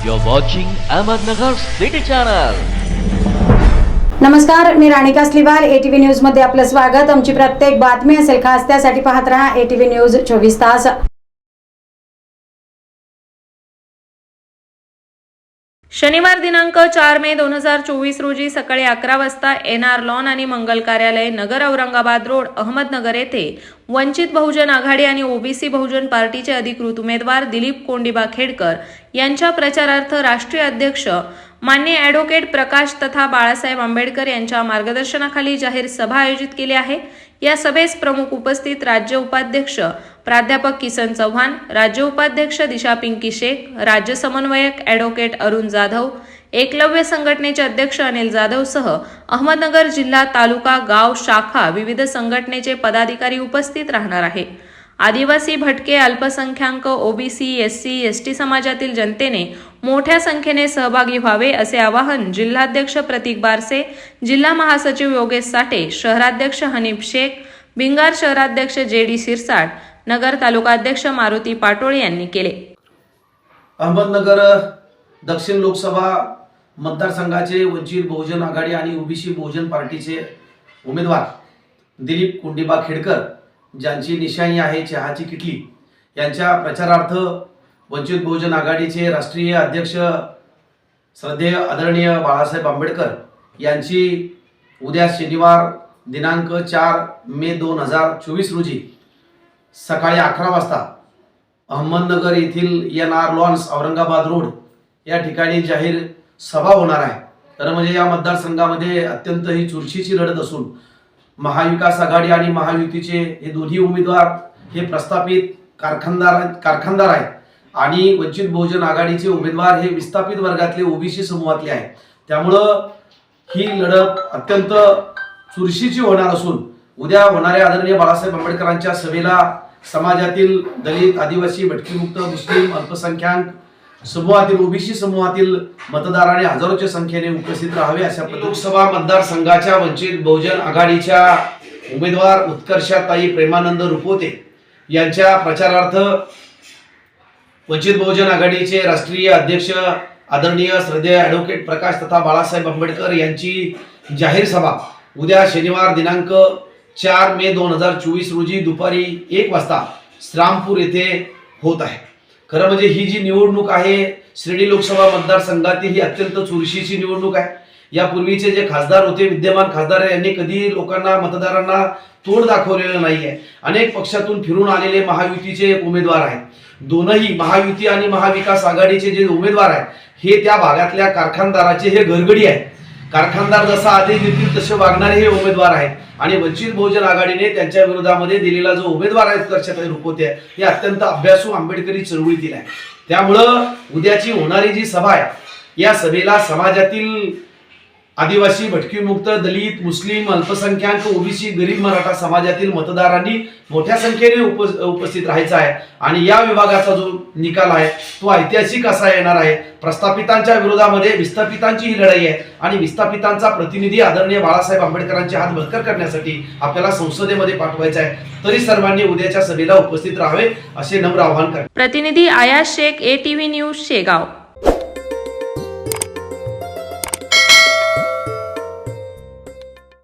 You're watching Ahmednagar City Channel. नमस्कार मी Ranika स्लिवाल. ATV न्यूजमध्ये आपलं स्वागत. आमची प्रत्येक बातमी असेल खास त्यासाठी पाहत रहा एटीव्ही न्यूज चोवीस तास. शनिवार दिनांक चार मे दोन हजार चोवीस रोजी सकाळी अकरा वाजता एन आर लॉन आणि मंगल कार्यालय नगर औरंगाबाद रोड अहमदनगर येथे वंचित बहुजन आघाडी आणि ओबीसी बहुजन पार्टीचे अधिकृत उमेदवार दिलीप कोंडिबा खेडकर यांच्या प्रचारार्थ राष्ट्रीय अध्यक्ष मान्य ॲडव्होकेट प्रकाश तथा बाळासाहेब आंबेडकर यांच्या मार्गदर्शनाखाली जाहीर सभा आयोजित केली आहे. या सभेस प्रमुख उपस्थित राज्य उपाध्यक्ष प्राध्यापक किसन चव्हाण राज्य उपाध्यक्ष दिशा पिंकी शेख राज्य समन्वयक ॲडव्होकेट अरुण जाधव एकलव्य संघटनेचे अध्यक्ष अनिल जाधवसह अहमदनगर जिल्हा तालुका गाव शाखा विविध संघटनेचे पदाधिकारी उपस्थित राहणार आहे आदिवासी भटके अल्पसंख्याक OBC S C S T समाजातील जनतेने मोठ्या संख्येने सहभागी व्हावे असे आवाहन जिल्हाध्यक्ष प्रतीक बारसे जिल्हा महासचिव योगेश साठे शहराध्यक्ष हनीफ शेख भिंगार शहराध्यक्ष जे डी सिरसाट नगर तालुकाध्यक्ष मारुती पाटोळे यांनी केले. अहमदनगर दक्षिण लोकसभा मतदारसंघाचे वंचित बहुजन आघाडी आणि ओबीसी बहुजन पार्टीचे उमेदवार दिलीप कुंडीबा खेडकर ज्यांची निशाणी आहे चहाची किटली यांच्या प्रचारार्थ वंचित बहुजन आघाडीचे राष्ट्रीय अध्यक्ष श्रद्धेय आदरणीय बाळासाहेब आंबेडकर यांची उद्या शनिवार दिनांक चार मे दोन हजार चोवीस रोजी सकाळी अकरा वाजता अहमदनगर येथील N R lawns Aurangabad road या ठिकाणी जाहीर सभा होणार आहे. तर म्हणजे या मतदारसंघामध्ये अत्यंत ही चुरशीची लढत असून महाविकास आघाडी आणि महायुतीचे हे दोन्ही उमेदवार हे प्रस्थापित कारखानदार कारखानदार आहेत. आणि वंचित बहुजन आघाडीचे उमेदवार हे विस्थापित वर्गातले ओबीसी समूहातले आहेत. त्यामुळं ही लढत अत्यंत चुरशीची होणार असून उद्या होणाऱ्या आदरणीय बाळासाहेब आंबेडकरांच्या सभेला समाजातील दलित आदिवासी भटकीमुक्त मुस्लिम अल्पसंख्याक समूहातील ओबीसी समूहातील मतदारांनी हजारोच्या संख्येने उपस्थित राहावे अशा लोकसभा मतदारसंघाच्या वंचित बहुजन आघाडीच्या उमेदवार उत्कर्षाताई प्रेमानंद रुपोते यांच्या प्रचारार्थ वंचित बहुजन आघाडीचे राष्ट्रीय अध्यक्ष आदरणीय श्रद्धेय ॲडव्होकेट प्रकाश तथा बाळासाहेब आंबेडकर यांची जाहीर सभा उद्या शनिवार दिनांक चार मे दोन हजार चोवीस रोजी दुपारी एक वाजता श्रामपूर येथे होत आहे. खरं म्हणजे ही जी निवडणूक आहे शिर्डी लोकसभा मतदारसंघातील ही अत्यंत चुरशीची निवडणूक आहे. यापूर्वीचे जे खासदार होते विद्यमान खासदार यांनी कधी लोकांना मतदारांना तोड दाखवलेलं नाही आहे अनेक पक्षातून फिरून आलेले महायुतीचे उमेदवार आहेत. दोनही महायुती आणि महाविकास आघाडीचे जे उमेदवार आहेत हे त्या भागातल्या कारखानदाराचे हे घरगडी आहेत. कारखानदार जसा आदेश देतील तसे वागणारे हे उमेदवार आहेत. आणि वंचित बहुजन आघाडीने त्यांच्या विरोधामध्ये दिलेला जो उमेदवार आहे उत्कर्षाताई रुपवते हे अत्यंत अभ्यासू आंबेडकरी चळवळीतील आहे त्यामुळं उद्याची होणारी जी सभा आहे या सभेला समाजातील आदिवासी भटकीमुक्त दलित मुस्लिम अल्पसंख्याक ओबीसी गरीब मराठा समाजातील मतदारांनी मोठ्या संख्येने उप उपस्थित राहायचं आहे. आणि या विभागाचा जो निकाल आहे तो ऐतिहासिक असा येणार आहे. प्रस्थापितांच्या विरोधामध्ये विस्थापितांची ही लढाई आहे. आणि विस्थापितांचा प्रतिनिधी आदरणीय बाळासाहेब आंबेडकरांचे हात बळकट करण्यासाठी आपल्याला संसदेमध्ये पाठवायचा आहे. तरी सर्वांनी उद्याच्या सभेला उपस्थित राहावे असे नम्र आवाहन करते. प्रतिनिधी Ayash Shaikh A T V news Shegaon.